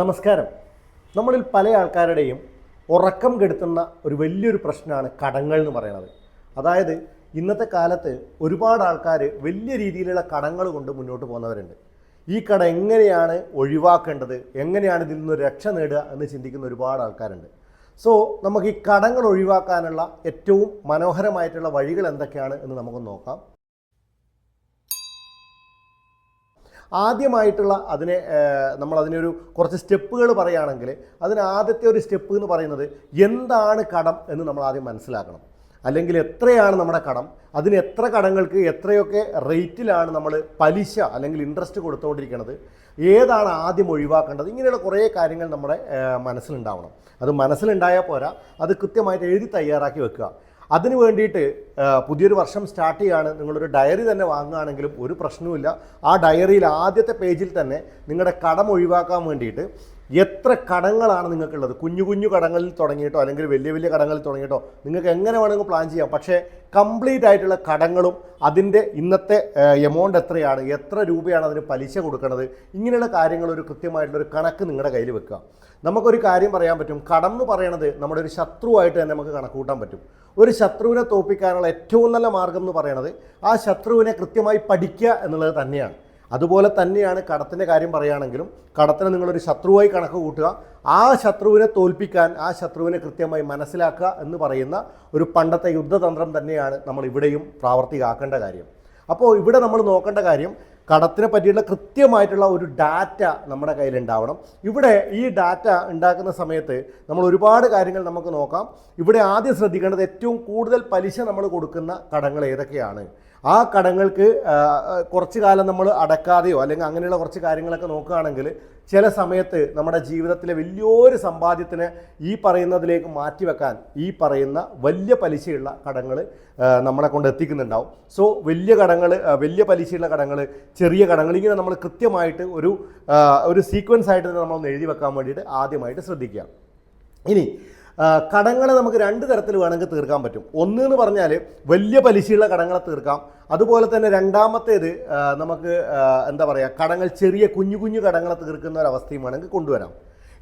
നമസ്കാരം. നമ്മളിൽ പല ആൾക്കാരുടെയും ഉറക്കം കെടുത്തുന്ന ഒരു വലിയൊരു പ്രശ്നമാണ് കടങ്ങൾ എന്ന് പറയുന്നത്. അതായത് ഇന്നത്തെ കാലത്ത് ഒരുപാട് ആൾക്കാർ വലിയ രീതിയിലുള്ള കടങ്ങൾ കൊണ്ട് മുന്നോട്ട് പോകുന്നവരുണ്ട്. ഈ കട എങ്ങനെയാണ് ഒഴിവാക്കേണ്ടത്? എങ്ങനെയാണ് ഇതിൽ നിന്ന് രക്ഷ നേടുക എന്ന് ചിന്തിക്കുന്ന ഒരുപാട് ആൾക്കാരുണ്ട്. സോ നമുക്ക് ഈ കടങ്ങൾ ഒഴിവാക്കാനുള്ള ഏറ്റവും മനോഹരമായിട്ടുള്ള വഴികൾ എന്തൊക്കെയാണ് എന്ന് നമുക്ക് നോക്കാം. ആദ്യമായിട്ടുള്ള അതിനെ നമ്മൾ അതിനൊരു കുറച്ച് സ്റ്റെപ്പുകൾ പറയുകയാണെങ്കിൽ അതിന് ആദ്യത്തെ ഒരു സ്റ്റെപ്പ് എന്ന് പറയുന്നത് എന്താണ് കടം എന്ന് നമ്മൾ ആദ്യം മനസ്സിലാക്കണം. അല്ലെങ്കിൽ എത്രയാണ് നമ്മുടെ കടം? അതിന് എത്ര കടങ്ങൾക്ക് എത്രയൊക്കെ റേറ്റിലാണ് നമ്മൾ പലിശ അല്ലെങ്കിൽ ഇൻട്രസ്റ്റ് കൊടുത്തുകൊണ്ടിരിക്കുന്നത്? ഏതാണ് ആദ്യം ഒഴിവാക്കേണ്ടത്? ഇങ്ങനെയുള്ള കുറേ കാര്യങ്ങൾ നമ്മുടെ മനസ്സിലുണ്ടാവണം. അത് മനസ്സിലുണ്ടായാൽ പോരാ. അത് കൃത്യമായിട്ട് എഴുതി തയ്യാറാക്കി വെക്കുക. അതിന് വേണ്ടിയിട്ട് പുതിയൊരു വർഷം സ്റ്റാർട്ട് ചെയ്യാണ്. നിങ്ങളൊരു ഡയറി തന്നെ വാങ്ങുകയാണെങ്കിലും ഒരു പ്രശ്നവുമില്ല. ആ ഡയറിയിൽ ആദ്യത്തെ പേജിൽ തന്നെ നിങ്ങളുടെ കടം ഒഴിവാക്കാൻ വേണ്ടിയിട്ട് എത്ര കടങ്ങളാണ് നിങ്ങൾക്കുള്ളത്? കുഞ്ഞു കുഞ്ഞു കടങ്ങളിൽ തുടങ്ങിയിട്ടോ അല്ലെങ്കിൽ വലിയ വലിയ കടങ്ങളിൽ തുടങ്ങിയിട്ടോ നിങ്ങൾക്ക് എങ്ങനെ വേണമെങ്കിൽ പ്ലാൻ ചെയ്യാം. പക്ഷേ കംപ്ലീറ്റ് ആയിട്ടുള്ള കടങ്ങളും അതിന്റെ ഇന്നത്തെ എമൗണ്ട് എത്രയാണ്? എത്ര രൂപയാണ് അതിന് പലിശ കൊടുക്കുന്നത് ഇങ്ങനെയുള്ള കാര്യങ്ങൾ ഒരു കൃത്യമായിട്ടുള്ള ഒരു കണക്ക് നിങ്ങളുടെ കയ്യിൽ വെക്കുക. നമുക്കൊരു കാര്യം പറയാൻ പറ്റും. കടം എന്ന് പറയണത് നമ്മുടെ ഒരു ശത്രുവായിട്ട് തന്നെ നമുക്ക് കണക്ക് കൂട്ടാൻ പറ്റും. ഒരു ശത്രുവിനെ തോൽപ്പിക്കാനുള്ള ഏറ്റവും നല്ല മാർഗം എന്ന് പറയണത് ആ ശത്രുവിനെ കൃത്യമായി പഠിക്കുക എന്നുള്ളത് തന്നെയാണ്. അതുപോലെ തന്നെയാണ് കടത്തിന്റെ കാര്യം പറയുകയാണെങ്കിലും കടത്തിനെ നിങ്ങളൊരു ശത്രുവായി കണക്ക് കൂട്ടുക. ആ ശത്രുവിനെ തോൽപ്പിക്കാൻ ആ ശത്രുവിനെ കൃത്യമായി മനസ്സിലാക്കുക എന്ന് പറയുന്ന ഒരു പണ്ടത്തെ യുദ്ധതന്ത്രം തന്നെയാണ് നമ്മൾ ഇവിടെയും പ്രാവർത്തികമാക്കേണ്ട കാര്യം. അപ്പോൾ ഇവിടെ നമ്മൾ നോക്കേണ്ട കാര്യം കടത്തിനെ പറ്റിയിട്ടുള്ള കൃത്യമായിട്ടുള്ള ഒരു ഡാറ്റ നമ്മുടെ കയ്യിലുണ്ടാവണം. ഇവിടെ ഈ ഡാറ്റ ഉണ്ടാക്കുന്ന സമയത്ത് നമ്മൾ ഒരുപാട് കാര്യങ്ങൾ നമുക്ക് നോക്കാം. ഇവിടെ ആദ്യം ശ്രദ്ധിക്കേണ്ടത് ഏറ്റവും കൂടുതൽ പലിശ നമ്മൾ കൊടുക്കുന്ന കടങ്ങൾ ഏതൊക്കെയാണ്? ആ കടങ്ങൾക്ക് കുറച്ച് കാലം നമ്മൾ അടക്കാതെയോ അല്ലെങ്കിൽ അങ്ങനെയുള്ള കുറച്ച് കാര്യങ്ങളൊക്കെ നോക്കുകയാണെങ്കിൽ ചില സമയത്ത് നമ്മുടെ ജീവിതത്തിലെ വലിയൊരു സമ്പാദ്യത്തിന് ഈ പറയുന്നതിലേക്ക് മാറ്റിവെക്കാൻ ഈ പറയുന്ന വലിയ പലിശയുള്ള കടങ്ങൾ നമ്മളെ കൊണ്ട് എത്തിക്കുന്നുണ്ടാവും. സോ വലിയ കടങ്ങൾ വലിയ പലിശയുള്ള കടങ്ങൾ ചെറിയ കടങ്ങൾ. ഇങ്ങനെ നമ്മൾ കൃത്യമായിട്ട് ഒരു ഒരു സീക്വൻസ് ആയിട്ട് തന്നെ നമ്മളൊന്ന് എഴുതി വെക്കാൻ വേണ്ടിയിട്ട് ആദ്യമായിട്ട് ശ്രദ്ധിക്കുക. ഇനി കടങ്ങളെ നമുക്ക് രണ്ട് തരത്തിൽ വേണമെങ്കിൽ തീർക്കാൻ പറ്റും. ഒന്ന് എന്ന് പറഞ്ഞാൽ വലിയ പലിശയുള്ള കടങ്ങളെ തീർക്കാം. അതുപോലെ തന്നെ രണ്ടാമത്തേത് നമുക്ക് എന്താ പറയുക കടങ്ങൾ ചെറിയ കുഞ്ഞു കുഞ്ഞു കടങ്ങളെ തീർക്കുന്ന ഒരവസ്ഥയും വേണമെങ്കിൽ കൊണ്ടുവരാം.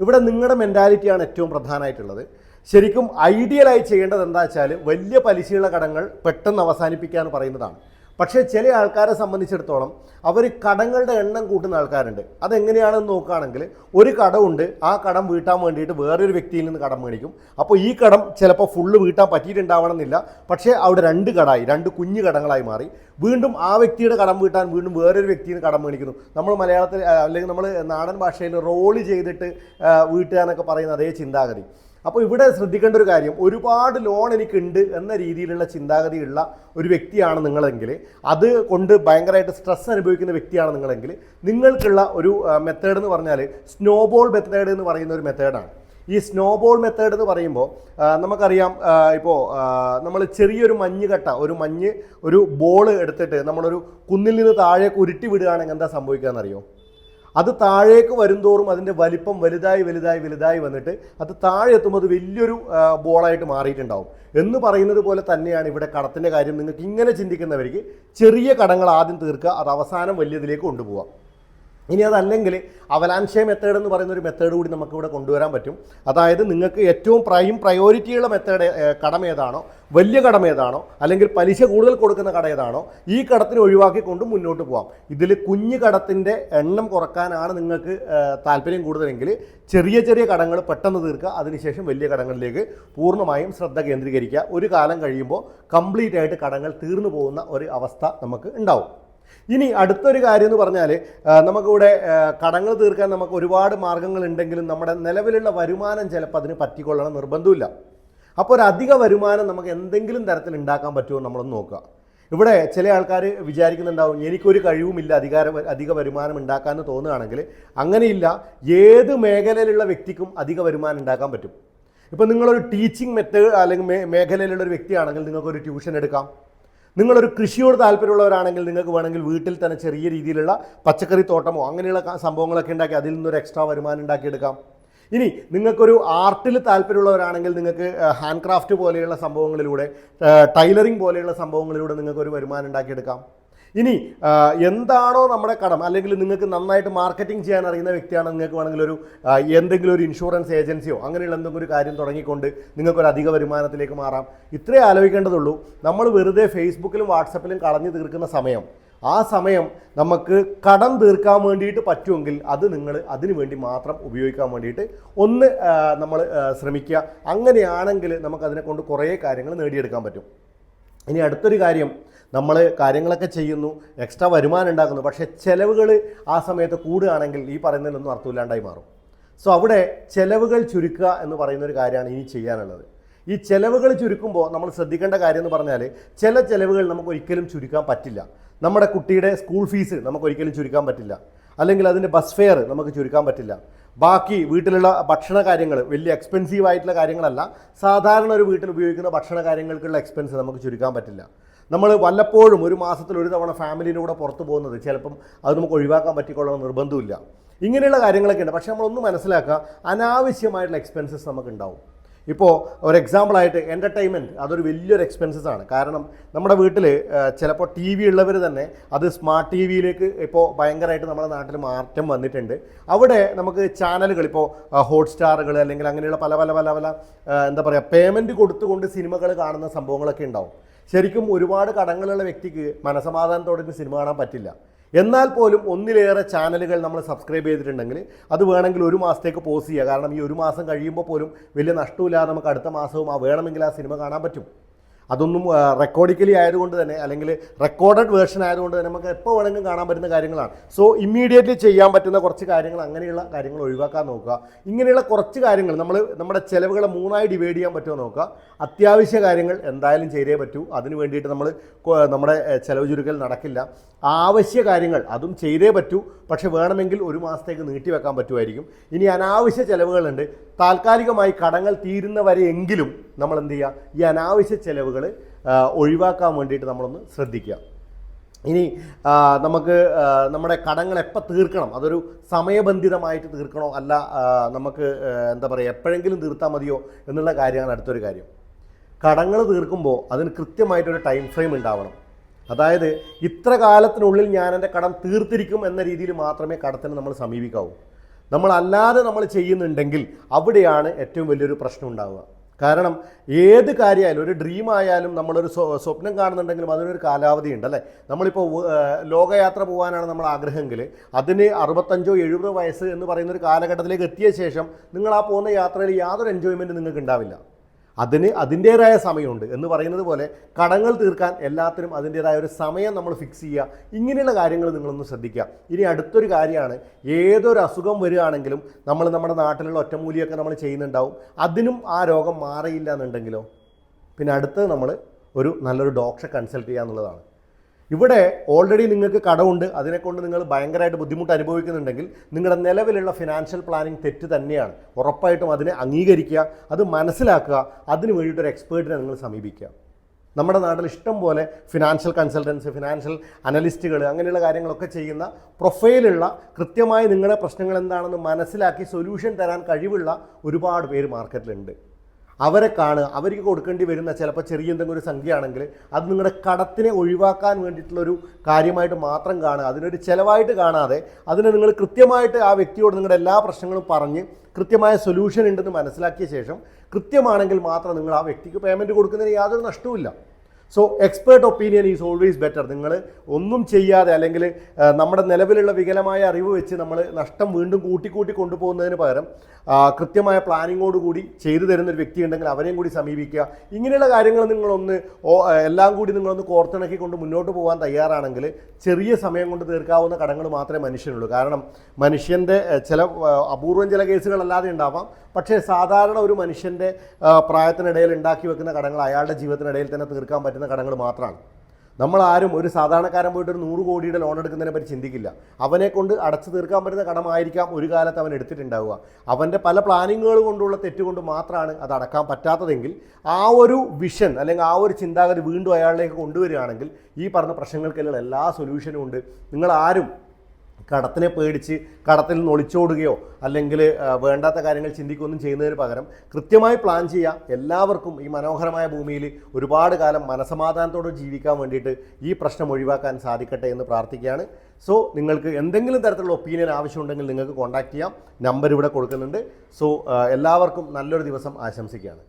ഇവിടെ നിങ്ങളുടെ മെന്റാലിറ്റിയാണ് ഏറ്റവും പ്രധാനമായിട്ടുള്ളത്. ശരിക്കും ഐഡിയലായി ചെയ്യേണ്ടത് എന്താ വെച്ചാൽ വലിയ പലിശയുള്ള കടങ്ങൾ പെട്ടെന്ന് അവസാനിപ്പിക്കുക എന്ന് പറയുന്നതാണ്. പക്ഷേ ചില ആൾക്കാരെ സംബന്ധിച്ചിടത്തോളം അവർ കടങ്ങളുടെ എണ്ണം കൂട്ടുന്ന ആൾക്കാരുണ്ട്. അതെങ്ങനെയാണെന്ന് നോക്കുകയാണെങ്കിൽ ഒരു കടമുണ്ട് ആ കടം വീട്ടാൻ വേണ്ടിയിട്ട് വേറൊരു വ്യക്തിയിൽ നിന്ന് കടം മേടിക്കും. അപ്പോൾ ഈ കടം ചിലപ്പോൾ ഫുള്ള് വീട്ടാൻ പറ്റിയിട്ടുണ്ടാവണമെന്നില്ല. പക്ഷേ അവിടെ രണ്ട് കടമായി രണ്ട് കുഞ്ഞു കടങ്ങളായി മാറി. വീണ്ടും ആ വ്യക്തിയുടെ കടം വീട്ടാൻ വീണ്ടും വേറൊരു വ്യക്തിയിൽ നിന്ന് കടം മേടിക്കുന്നു. നമ്മൾ മലയാളത്തിൽ അല്ലെങ്കിൽ നമ്മൾ നാടൻ ഭാഷയിൽ റോൾ ചെയ്തിട്ട് വീട്ടുകാരെന്നൊക്കെ വീട്ടുക പറയുന്ന അതേ ചിന്താഗതി. അപ്പോൾ ഇവിടെ ശ്രദ്ധിക്കേണ്ട ഒരു കാര്യം ഒരുപാട് ലോൺ എനിക്കുണ്ട് എന്ന രീതിയിലുള്ള ചിന്താഗതിയുള്ള ഒരു വ്യക്തിയാണ് നിങ്ങളെങ്കിൽ അത് കൊണ്ട് ഭയങ്കരമായിട്ട് സ്ട്രെസ് അനുഭവിക്കുന്ന വ്യക്തിയാണ് നിങ്ങളെങ്കിൽ നിങ്ങൾക്കുള്ള ഒരു മെത്തേഡ് എന്ന് പറഞ്ഞാൽ സ്നോബോൾ മെത്തേഡ് എന്ന് പറയുന്ന ഒരു മെത്തേഡാണ് ഈ സ്നോബോൾ മെത്തേഡ് എന്ന് പറയുമ്പോൾ നമുക്കറിയാം ഇപ്പോൾ നമ്മൾ ചെറിയൊരു മഞ്ഞ് കട്ട ഒരു മഞ്ഞ് ഒരു ബോൾ എടുത്തിട്ട് നമ്മളൊരു കുന്നിൽ നിന്ന് താഴേക്ക് ഉരുട്ടി വിടുകയാണെങ്കിൽ എന്താ സംഭവിക്കുക എന്നറിയോ അത് താഴേക്ക് വരുംതോറും അതിന്റെ വലിപ്പം വലുതായി വലുതായി വലുതായി വന്നിട്ട് അത് താഴെ എത്തുമ്പോൾ അത് വലിയൊരു ബോളായിട്ട് മാറിയിട്ടുണ്ടാവും. എന്ന് പറയുന്നത് പോലെ തന്നെയാണ് ഇവിടെ കടത്തിന്റെ കാര്യം. നിങ്ങൾക്ക് ഇങ്ങനെ ചിന്തിക്കുന്നവർക്ക് ചെറിയ കടങ്ങൾ ആദ്യം തീർക്കുക അത് അവസാനം വലിയതിലേക്ക് കൊണ്ടുപോകാം ഇനി അതല്ലെങ്കിൽ അവലാൻഷേ മെത്തേഡ് എന്ന് പറയുന്ന ഒരു മെത്തേഡ് കൂടി നമുക്ക് ഇവിടെ കൊണ്ടുവരാൻ പറ്റും. അതായത് നിങ്ങൾക്ക് ഏറ്റവും പ്രൈം പ്രയോറിറ്റിയുള്ള മെത്തേഡ് കടം ഏതാണോ വലിയ കടം ഏതാണോ അല്ലെങ്കിൽ പലിശ കൂടുതൽ കൊടുക്കുന്ന കട ഏതാണോ ഈ കടത്തിന് ഒഴിവാക്കിക്കൊണ്ട് മുന്നോട്ട് പോകാം ഇതിൽ കുഞ്ഞു കടത്തിന്റെ എണ്ണം കുറക്കാനാണ് നിങ്ങൾക്ക് താല്പര്യം കൂടുതലെങ്കിൽ ചെറിയ ചെറിയ കടങ്ങൾ പെട്ടെന്ന് തീർക്കുക. അതിനുശേഷം വലിയ കടങ്ങളിലേക്ക് പൂർണമായും ശ്രദ്ധ കേന്ദ്രീകരിക്കുക. ഒരു കാലം കഴിയുമ്പോൾ കംപ്ലീറ്റ് ആയിട്ട് കടങ്ങൾ തീർന്നു പോകുന്ന ഒരു അവസ്ഥ നമുക്ക് ഉണ്ടാവും. ഇനി അടുത്തൊരു കാര്യം എന്ന് പറഞ്ഞാൽ നമുക്കിവിടെ കടങ്ങൾ തീർക്കാൻ നമുക്ക് ഒരുപാട് മാർഗങ്ങൾ ഉണ്ടെങ്കിലും നമ്മുടെ നിലവിലുള്ള വരുമാനം ചിലപ്പോൾ അതിന് പറ്റിക്കൊള്ളണം നിർബന്ധമില്ല അപ്പോൾ ഒരു അധിക വരുമാനം നമുക്ക് എന്തെങ്കിലും തരത്തിൽ ഉണ്ടാക്കാൻ പറ്റുമോ നമ്മളൊന്ന് നോക്കുക. ഇവിടെ ചില ആൾക്കാർ വിചാരിക്കുന്നുണ്ടാവും എനിക്കൊരു കഴിവുമില്ല അധികാര അധിക വരുമാനം ഉണ്ടാക്കാമെന്ന് തോന്നുകയാണെങ്കിൽ അങ്ങനെയില്ല ഏത് മേഖലയിലുള്ള വ്യക്തിക്കും അധിക വരുമാനം ഉണ്ടാക്കാൻ പറ്റും. ഇപ്പം നിങ്ങളൊരു ടീച്ചിങ് മെത്തേഡ് അല്ലെങ്കിൽ മേഖലയിലുള്ള ഒരു വ്യക്തിയാണെങ്കിൽ നിങ്ങൾക്കൊരു ട്യൂഷൻ എടുക്കാം. നിങ്ങളൊരു കൃഷിയോട് താല്പര്യമുള്ളവരാണെങ്കിൽ നിങ്ങൾക്ക് വേണമെങ്കിൽ വീട്ടിൽ തന്നെ ചെറിയ രീതിയിലുള്ള പച്ചക്കറി തോട്ടമോ അങ്ങനെയുള്ള സംഭവങ്ങളൊക്കെ ഉണ്ടാക്കി അതിൽ നിന്നൊരു എക്സ്ട്രാ വരുമാനം ഉണ്ടാക്കിയെടുക്കാം. ഇനി നിങ്ങൾക്കൊരു ആർട്ടിൽ താല്പര്യമുള്ളവരാണെങ്കിൽ നിങ്ങൾക്ക് ഹാൻഡ് ക്രാഫ്റ്റ് പോലെയുള്ള സംഭവങ്ങളിലൂടെ ടൈലറിംഗ് പോലെയുള്ള സംഭവങ്ങളിലൂടെ നിങ്ങൾക്കൊരു വരുമാനം ഉണ്ടാക്കിയെടുക്കാം. ഇനി എന്താണോ നമ്മുടെ കടം അല്ലെങ്കിൽ നിങ്ങൾക്ക് നന്നായിട്ട് മാർക്കറ്റിംഗ് ചെയ്യാൻ അറിയുന്ന വ്യക്തിയാണ് നിങ്ങൾക്ക് വേണമെങ്കിൽ ഒരു എന്തെങ്കിലും ഒരു ഇൻഷുറൻസ് ഏജൻസിയോ അങ്ങനെയുള്ള എന്തെങ്കിലും ഒരു കാര്യം തുടങ്ങിക്കൊണ്ട് നിങ്ങൾക്ക് ഒരു അധിക വരുമാനത്തിലേക്ക് മാറാം. ഇത്രേ ആലോചിക്കേണ്ടതുള്ളൂ. നമ്മൾ വെറുതെ ഫേസ്ബുക്കിലും വാട്സപ്പിലും കളഞ്ഞു തീർക്കുന്ന സമയം ആ സമയം നമുക്ക് കടം തീർക്കാൻ വേണ്ടിയിട്ട് പറ്റുമെങ്കിൽ അത് നിങ്ങൾ അതിനു വേണ്ടി മാത്രം ഉപയോഗിക്കാൻ വേണ്ടിയിട്ട് ഒന്ന് നമ്മൾ ശ്രമിക്കുക. അങ്ങനെയാണെങ്കിൽ നമുക്ക് അതിനെ കൊണ്ട് കുറേ കാര്യങ്ങൾ നേടിയെടുക്കാൻ പറ്റും. ഇനി അടുത്തൊരു കാര്യം നമ്മൾ കാര്യങ്ങളൊക്കെ ചെയ്യുന്നു എക്സ്ട്രാ വരുമാനം ഉണ്ടാക്കുന്നു പക്ഷേ ചിലവുകൾ ആ സമയത്ത് കൂടുകയാണെങ്കിൽ ഈ പറയുന്നതിലൊന്നും അർത്ഥമില്ലാണ്ടായി മാറും. സോ അവിടെ ചിലവുകൾ ചുരുക്കുക എന്ന് പറയുന്ന ഒരു കാര്യമാണ് ഇനി ചെയ്യാനുള്ളത്. ഈ ചിലവുകൾ ചുരുക്കുമ്പോൾ നമ്മൾ ശ്രദ്ധിക്കേണ്ട കാര്യം എന്ന് പറഞ്ഞാൽ ചില ചിലവുകൾ നമുക്ക് ഒരിക്കലും ചുരുക്കാൻ പറ്റില്ല. നമ്മുടെ കുട്ടിയുടെ സ്കൂൾ ഫീസ് നമുക്ക് ഒരിക്കലും ചുരുക്കാൻ പറ്റില്ല. അല്ലെങ്കിൽ അതിന്റെ ബസ് ഫെയർ നമുക്ക് ചുരുക്കാൻ പറ്റില്ല. ബാക്കി വീട്ടിലുള്ള ഭക്ഷണ കാര്യങ്ങൾ വലിയ എക്സ്പെൻസീവ് ആയിട്ടുള്ള കാര്യങ്ങളല്ല സാധാരണ ഒരു വീട്ടിൽ ഉപയോഗിക്കുന്ന ഭക്ഷണ കാര്യങ്ങൾക്കുള്ള എക്സ്പെൻസ് നമുക്ക് ചുരുക്കാൻ പറ്റില്ല. നമ്മൾ വല്ലപ്പോഴും ഒരു മാസത്തിൽ ഒരു തവണ ഫാമിലിന്റെ കൂടെ പുറത്ത് പോകുന്നത് ചിലപ്പം അത് നമുക്ക് ഒഴിവാക്കാൻ പറ്റിക്കൊള്ളണം നിർബന്ധമില്ല ഇങ്ങനെയുള്ള കാര്യങ്ങളൊക്കെ ഉണ്ട്. പക്ഷേ നമ്മളൊന്ന് മനസ്സിലാക്കുക അനാവശ്യമായിട്ടുള്ള എക്സ്പെൻസസ് നമുക്ക് ഉണ്ടാവും ഇപ്പോൾ ഒരു എക്സാമ്പിളായിട്ട് എന്റർടൈൻമെന്റ് അതൊരു വലിയൊരു എക്സ്പെൻസസ് ആണ്. കാരണം നമ്മുടെ വീട്ടിൽ ചിലപ്പോൾ ടി വി ഉള്ളവർ തന്നെ അത് സ്മാർട്ട് ടി വിയിലേക്ക് ഇപ്പോൾ ഭയങ്കരമായിട്ട് നമ്മുടെ നാട്ടിൽ മാറ്റം വന്നിട്ടുണ്ട്. അവിടെ നമുക്ക് ചാനലുകൾ ഇപ്പോൾ ഹോട്ട്സ്റ്റാറുകൾ അല്ലെങ്കിൽ അങ്ങനെയുള്ള പല പല പല പല എന്താ പറയുക പേയ്മെന്റ് കൊടുത്തുകൊണ്ട് സിനിമകൾ കാണുന്ന സംഭവങ്ങളൊക്കെ ഉണ്ടാവും. ശരിക്കും ഒരുപാട് കടങ്ങളുള്ള വ്യക്തിക്ക് മനസമാധാനത്തോടെ സിനിമ കാണാൻ പറ്റില്ല. എന്നാൽ പോലും ഒന്നിലേറെ ചാനലുകൾ നമ്മൾ സബ്സ്ക്രൈബ് ചെയ്തിട്ടുണ്ടെങ്കിൽ അത് വേണമെങ്കിൽ ഒരു മാസത്തേക്ക് പോസ് ചെയ്യുക. കാരണം ഈ ഒരു മാസം കഴിയുമ്പോൾ പോലും വലിയ നഷ്ടമില്ലാതെ നമുക്ക് അടുത്ത മാസവും ആ വേണമെങ്കിൽ ആ സിനിമ കാണാൻ പറ്റും. അതൊന്നും റെക്കോർഡിക്കലി ആയതുകൊണ്ട് തന്നെ അല്ലെങ്കിൽ റെക്കോർഡഡ് വേർഷൻ ആയതുകൊണ്ട് തന്നെ നമുക്ക് എപ്പോൾ വേണമെങ്കിലും കാണാൻ പറ്റുന്ന കാര്യങ്ങളാണ്. സോ ഇമ്മീഡിയറ്റ്ലി ചെയ്യാൻ പറ്റുന്ന കുറച്ച് കാര്യങ്ങൾ അങ്ങനെയുള്ള കാര്യങ്ങൾ ഒഴിവാക്കാൻ നോക്കുക. ഇങ്ങനെയുള്ള കുറച്ച് കാര്യങ്ങൾ നമ്മൾ നമ്മുടെ ചിലവുകളെ മൂന്നായി ഡിവൈഡ് ചെയ്യാൻ പറ്റുമോ നോക്കുക. അത്യാവശ്യ കാര്യങ്ങൾ എന്തായാലും ചെയ്തേ പറ്റൂ. അതിന് വേണ്ടിയിട്ട് നമ്മൾ നമ്മുടെ ചിലവ് ചുരുക്കൽ നടക്കില്ല. ആവശ്യ കാര്യങ്ങൾ അതും ചെയ്തേ പറ്റൂ. പക്ഷേ വേണമെങ്കിൽ ഒരു മാസത്തേക്ക് നീട്ടി വെക്കാൻ പറ്റുമായിരിക്കും. ഇനി അനാവശ്യ ചിലവുകളുണ്ട്. താൽക്കാലികമായി കടങ്ങൾ തീരുന്നവരെയെങ്കിലും നമ്മൾ എന്ത് ചെയ്യുക? ഈ അനാവശ്യ ചെലവുകൾ ഒഴിവാക്കാൻ വേണ്ടിയിട്ട് നമ്മളൊന്ന് ശ്രദ്ധിക്കുക. ഇനി നമുക്ക് നമ്മുടെ കടങ്ങൾ എപ്പോൾ തീർക്കണം? അതൊരു സമയബന്ധിതമായിട്ട് തീർക്കണോ? അല്ല നമുക്ക് എന്താ പറയുക എപ്പോഴെങ്കിലും തീർത്താൽ മതിയോ എന്നുള്ള കാര്യമാണ് അടുത്തൊരു കാര്യം. കടങ്ങൾ തീർക്കുമ്പോൾ അതിന് കൃത്യമായിട്ടൊരു ടൈം ഫ്രെയിം ഉണ്ടാവണം. അതായത് ഇത്ര കാലത്തിനുള്ളിൽ ഞാൻ എന്റെ കടം തീർത്തിരിക്കും എന്ന രീതിയിൽ മാത്രമേ കടത്തിന് നമ്മൾ സമീപിക്കാവൂ. നമ്മളല്ലാതെ നമ്മൾ ചെയ്യുന്നുണ്ടെങ്കിൽ അവിടെയാണ് ഏറ്റവും വലിയൊരു പ്രശ്നം ഉണ്ടാവുക. കാരണം ഏത് കാര്യമായാലും ഒരു ഡ്രീം ആയാലും നമ്മളൊരു സ്വ- സ്വപ്നം കാണുന്നുണ്ടെങ്കിലും അതിനൊരു കാലാവധി ഉണ്ട് അല്ലേ നമ്മളിപ്പോൾ ലോകയാത്ര പോകാനാണ് നമ്മൾ ആഗ്രഹമെങ്കിൽ അതിന് അറുപത്തഞ്ചോ എഴുപതോ വയസ്സ് എന്ന് പറയുന്ന ഒരു കാലഘട്ടത്തിലേക്ക് എത്തിയ ശേഷം നിങ്ങൾ ആ പോകുന്ന യാത്രയിൽ യാതൊരു എൻജോയ്മെന്റ് നിങ്ങൾക്ക് ഉണ്ടാവില്ല. അതിന് അതിന്റേതായ സമയമുണ്ട് എന്ന് പറയുന്നത് പോലെ കടങ്ങൾ തീർക്കാൻ എല്ലാത്തിനും അതിന്റേതായ ഒരു സമയം നമ്മൾ ഫിക്സ് ചെയ്യുക. ഇങ്ങനെയുള്ള കാര്യങ്ങൾ നിങ്ങളൊന്ന് ശ്രദ്ധിക്കുക. ഇനി അടുത്തൊരു കാര്യമാണ്. ഏതൊരു അസുഖം വരികയാണെങ്കിലും നമ്മൾ നമ്മുടെ നാട്ടിലുള്ള ഒറ്റമൂലിയൊക്കെ നമ്മൾ ചെയ്യുന്നുണ്ടാവും. അതിനും ആ രോഗം മാറിയില്ല എന്നുണ്ടെങ്കിലോ? പിന്നെ അടുത്തത് നമ്മൾ ഒരു നല്ലൊരു ഡോക്ടറെ കൺസൾട്ട് ചെയ്യുക എന്നുള്ളതാണ്. ഇവിടെ ഓൾറെഡി നിങ്ങൾക്ക് കടമുണ്ട്. അതിനെക്കൊണ്ട് നിങ്ങൾ ഭയങ്കരമായിട്ട് ബുദ്ധിമുട്ട് അനുഭവിക്കുന്നുണ്ടെങ്കിൽ നിങ്ങളുടെ നിലവിലുള്ള ഫിനാൻഷ്യൽ പ്ലാനിങ് തെറ്റ് തന്നെയാണ്. ഉറപ്പായിട്ടും അതിനെ അംഗീകരിക്കുക അത് മനസ്സിലാക്കുക അതിന് വേണ്ടിയിട്ട് ഒരു എക്സ്പേർട്ടിനെ നിങ്ങൾ സമീപിക്കുക. നമ്മുടെ നാട്ടിൽ ഇഷ്ടം പോലെ ഫിനാൻഷ്യൽ കൺസൾട്ടൻസ് ഫിനാൻഷ്യൽ അനലിസ്റ്റുകൾ അങ്ങനെയുള്ള കാര്യങ്ങളൊക്കെ ചെയ്യുന്ന പ്രൊഫൈലുള്ള കൃത്യമായി നിങ്ങളുടെ പ്രശ്നങ്ങൾ എന്താണെന്ന് മനസ്സിലാക്കി സൊല്യൂഷൻ തരാൻ കഴിവുള്ള ഒരുപാട് പേര് മാർക്കറ്റിലുണ്ട് അവരെ കാണുക. അവർക്ക് കൊടുക്കേണ്ടി വരുന്ന ചിലപ്പോൾ ചെറിയ എന്തെങ്കിലും ഒരു സംഖ്യയാണെങ്കിൽ അത് നിങ്ങളുടെ കടത്തിനെ ഒഴിവാക്കാൻ വേണ്ടിയിട്ടുള്ളൊരു കാര്യമായിട്ട് മാത്രം കാണുക. അതിനൊരു ചിലവായിട്ട് കാണാതെ അതിനെ നിങ്ങൾ കൃത്യമായിട്ട് ആ വ്യക്തിയോട് നിങ്ങളുടെ എല്ലാ പ്രശ്നങ്ങളും പറഞ്ഞ് കൃത്യമായ സൊല്യൂഷൻ ഉണ്ടെന്ന് മനസ്സിലാക്കിയ ശേഷം കൃത്യമാണെങ്കിൽ മാത്രം നിങ്ങൾ ആ വ്യക്തിക്ക് പേയ്മെന്റ് കൊടുക്കുന്നതിന് യാതൊരു നഷ്ടവുമില്ല. So expert opinion is always better നിങ്ങൾ ഒന്നും ചെയ്യാതെ അല്ലെങ്കിൽ നമ്മുടെ നിലവിലുള്ള വികലമായ അറിവ് വെച്ച് നമ്മൾ നഷ്ടം വീണ്ടും കൂട്ടിക്കൂട്ടി കൊണ്ടുപോകുന്നതിന് പകരം കൃത്യമായ പ്ലാനിങ്ങോടുകൂടി ചെയ്തു തരുന്ന ഒരു വ്യക്തി ഉണ്ടെങ്കിൽ അവരെയും കൂടി സമീപിക്കുക. ഇങ്ങനെയുള്ള കാര്യങ്ങൾ നിങ്ങളൊന്ന് എല്ലാം കൂടി നിങ്ങളൊന്ന് കോർത്തിണക്കി കൊണ്ട് മുന്നോട്ട് പോകാൻ തയ്യാറാണെങ്കിൽ ചെറിയ സമയം കൊണ്ട് തീർക്കാവുന്ന കടങ്ങൾ മാത്രമേ മനുഷ്യനുള്ളൂ. കാരണം മനുഷ്യന്റെ ചില അപൂർവം ചില കേസുകളല്ലാതെ ഉണ്ടാവാം. പക്ഷേ സാധാരണ ഒരു മനുഷ്യന്റെ പ്രായത്തിനിടയിൽ ഉണ്ടാക്കി വെക്കുന്ന കടങ്ങൾ അയാളുടെ ജീവിതത്തിനിടയിൽ തന്നെ തീർക്കാൻ പറ്റുന്ന കടങ്ങൾ മാത്രമാണ്. നമ്മൾ ആരും ഒരു സാധാരണക്കാരൻ പോയിട്ട് ഒരു നൂറ് കോടിയുടെ ലോൺ എടുക്കുന്നതിനെ പറ്റി ചിന്തിക്കില്ല. അവനെ കൊണ്ട് അടച്ചു തീർക്കാൻ പറ്റുന്ന കടമായിരിക്കാം ഒരു കാലത്ത് അവൻ എടുത്തിട്ടുണ്ടാവുക. അവന്റെ പല പ്ലാനിങ്ങുകൾ കൊണ്ടുള്ള തെറ്റുകൊണ്ട് മാത്രമാണ് അത് അടക്കാൻ പറ്റാത്തതെങ്കിൽ ആ ഒരു വിഷൻ അല്ലെങ്കിൽ ആ ഒരു ചിന്താഗതി വീണ്ടും അയാളിലേക്ക് കൊണ്ടുവരികയാണെങ്കിൽ ഈ പറഞ്ഞ പ്രശ്നങ്ങൾക്കെല്ലാം എല്ലാ സൊല്യൂഷനും ഉണ്ട്. നിങ്ങൾ ആരും കടത്തിനെ പേടിച്ച് കടത്തിൽ നിന്ന് ഒളിച്ചോടുകയോ അല്ലെങ്കിൽ വേണ്ടാത്ത കാര്യങ്ങൾ ചിന്തിക്കുകയൊന്നും ചെയ്യുന്നതിന് പകരം കൃത്യമായി പ്ലാൻ ചെയ്യുക എല്ലാവർക്കും ഈ മനോഹരമായ ഭൂമിയിൽ ഒരുപാട് കാലം മനസമാധാനത്തോടെ ജീവിക്കാൻ വേണ്ടിയിട്ട് ഈ പ്രശ്നം ഒഴിവാക്കാൻ സാധിക്കട്ടെ എന്ന് പ്രാർത്ഥിക്കുകയാണ്. സോ നിങ്ങൾക്ക് എന്തെങ്കിലും തരത്തിലുള്ള ഒപ്പീനിയൻ ആവശ്യമുണ്ടെങ്കിൽ നിങ്ങൾക്ക് കോൺടാക്റ്റ് ചെയ്യാം. നമ്പർ ഇവിടെ കൊടുക്കുന്നുണ്ട്. സോ എല്ലാവർക്കും നല്ലൊരു ദിവസം ആശംസിക്കുകയാണ്.